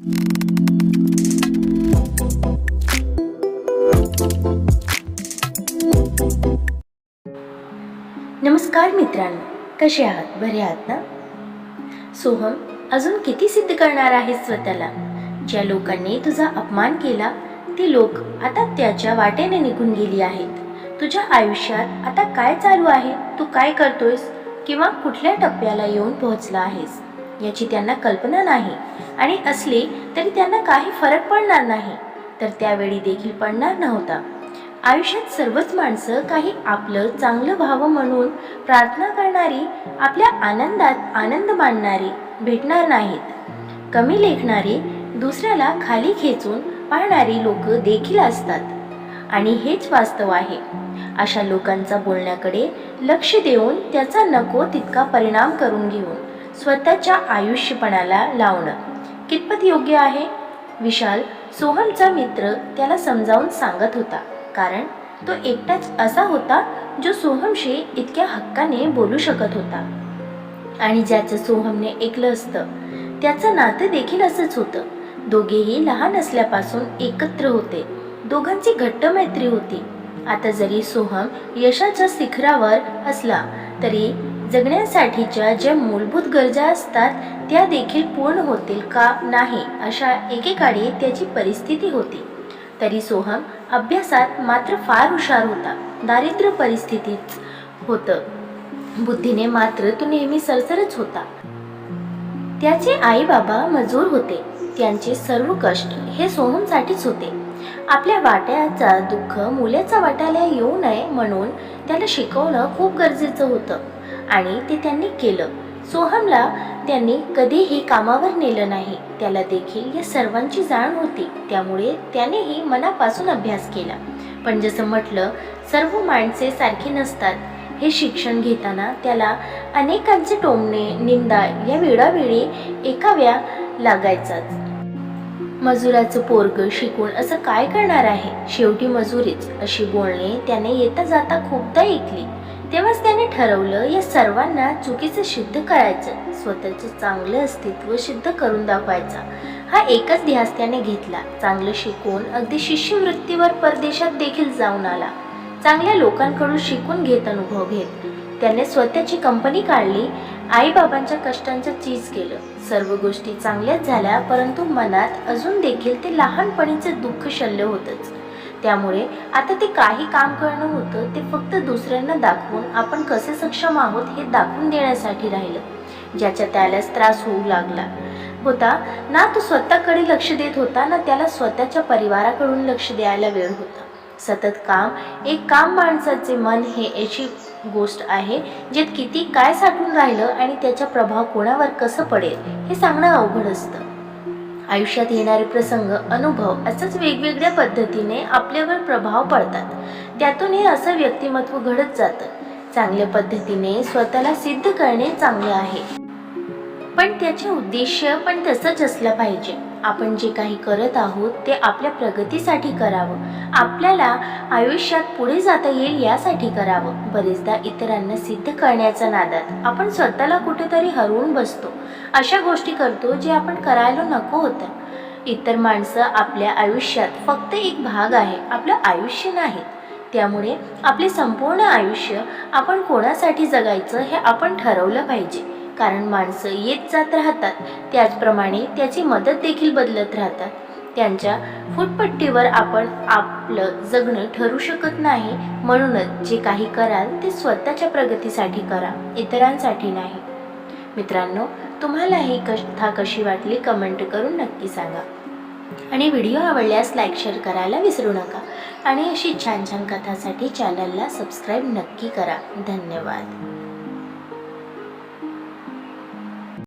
नमस्कार मित्रांनो कसे आहात? बरे आहात ना? सोहम अजून किती सिद्ध करणार आहेस स्वतःला? ज्या लोकांनी तुझा अपमान केला ती लोक आता त्याच्या वाटेने निघून गेली आहेत. तुझ्या आयुष्यात आता काय चालू आहे? तू काय करतोयस? किंवा कुठल्या टप्प्याला येऊन पोहोचला आहेस? याची त्यांना कल्पना नाही. आणि असली तरी त्यांना काही फरक पडणार नाही. तर त्यावेळी देखील पडणार नव्हता. आयुष्यात सर्वच माणसं काही आपलं चांगलं व्हावं म्हणून प्रार्थना करणारी आपल्या आनंदात आनंद मानणारी भेटणार नाहीत. कमी लेखणारे दुसऱ्याला खाली खेचून पाहणारी लोक देखील असतात. आणि हेच वास्तव आहे. अशा लोकांचा बोलण्याकडे लक्ष देऊन त्याचा नको तितका परिणाम करून घेऊन. स्वतःच्या आयुष्यपणाला लावणं. कितपत योग्य आहे? विशाल सोहमचा मित्र त्याला समजावून सांगत होता. कारण तो एकटाच असा होता जो सोहमशी इतक्या हक्काने बोलू शकत होता. आणि ज्याचं सोहमने ऐकलं असतं त्याचं नातं देखील असंच होतं. दोघेही लहान असल्यापासून एकत्र होते. दोघांची घट्ट मैत्री होती. आता जरी सोहम यशाच्या शिखरावर असला तरी जगण्यासाठीच्या ज्या मूलभूत गरजा असतात त्या देखील पूर्ण होतील का नाही अशा एकेकाळी त्याची परिस्थिती होती. तरी सोहम अभ्यासात मात्र फार हुशार होता. दारिद्र्य परिस्थितीच होतं. बुद्धीने मात्र तो नेहमी सरसरच होता. त्याचे आई बाबा मजूर होते. त्यांचे सर्व कष्ट हे सोहमसाठीच होते. आपल्या वाट्याचा दुःख मुलाचा वाट्याला येऊ नये म्हणून त्याला शिकवणं खूप गरजेचं होतं. आणि ते त्यांनी केलं. सोहमला त्यांनी कधीही कामावर नेलं नाही. त्याला देखील या सर्वांची जाण होती. त्यामुळे त्यानेही मनापासून अभ्यास केला. पण जसं म्हटलं सर्व माणसे सारखी नसतात. हे शिक्षण घेताना त्याला अनेकांचे टोमणे निंदा या वेळावेळी एकाव्या लागायचाच. मजुराचं पोरग शिकून असं काय करणार आहे? शेवटी मजुरीच अशी बोलणे त्याने येता जाता खूपदा ऐकली. तेव्हाच त्याने ठरवलं या सर्वांना चुकीचं सिद्ध करायचं स्वतःचं चांगलं अस्तित्व सिद्ध करून दाखवायचा. हा एकच ध्यास त्याने घेतला. चांगलं शिकून अगदी शिष्यवृत्तीवर परदेशात देखील जाऊन आला. चांगल्या लोकांकडून शिकून घेत अनुभव घेत. त्याने स्वतःची कंपनी काढली. आईबाबांच्या कष्टांचं चीज केलं. सर्व गोष्टी चांगल्याच झाल्या परंतु मनात अजून देखील ते लहानपणीचं दुःख शल्य होतंच. त्यामुळे आता ते काही काम करणं होतं ते फक्त दुसऱ्यांना दाखवून आपण कसे सक्षम आहोत हे दाखवून देण्यासाठी राहिलं. ज्याच्या त्यालाच त्रास होऊ लागला. होता ना तो स्वतःकडे लक्ष देत होता ना त्याला स्वतःच्या परिवाराकडून लक्ष द्यायला वेळ होता. सतत काम एक काम माणसाचे मन हे अशी गोष्ट आहे ज्यात किती काय साठून राहिलं आणि त्याचा प्रभाव कोणावर कसं पडेल हे सांगणं अवघड असतं. आयुष्यात येणारे प्रसंग अनुभव असंच वेगवेगळ्या पद्धतीने आपल्यावर प्रभाव पडतात. त्यातून हे असं व्यक्तिमत्व घडत जातं. चांगल्या पद्धतीने स्वतःला सिद्ध करणे चांगले आहे. पण त्याचे उद्देश पण तसंच असलं पाहिजे. आपण जे काही करत आहोत ते आपल्या प्रगतीसाठी करावं. आपल्याला आयुष्यात पुढे जाता येईल यासाठी करावं. बरेचदा इतरांना सिद्ध करण्याच्या नादात आपण स्वतःला कुठेतरी हरवून बसतो. अशा गोष्टी करतो जे आपण करायला नको होतं. इतर माणसं आपल्या आयुष्यात फक्त एक भाग आहे आपलं आयुष्य नाही. त्यामुळे आपले संपूर्ण आयुष्य आपण कोणासाठी जगायचं हे आपण ठरवलं पाहिजे. कारण माणसं येत जात राहतात त्याचप्रमाणे त्याची मदत देखील बदलत राहतात. त्यांच्या फुटपट्टीवर आपण आपलं जगणं ठरू शकत नाही म्हणूनच जे काही कराल ते स्वतःच्या प्रगतीसाठी करा इतरांसाठी नाही. मित्रांनो तुम्हाला ही कथा कशी वाटली कमेंट करून नक्की सांगा. आणि व्हिडिओ आवडल्यास लाईक शेअर करायला विसरू नका. आणि अशी छान छान कथासाठी चॅनलला सबस्क्राईब नक्की करा. धन्यवाद.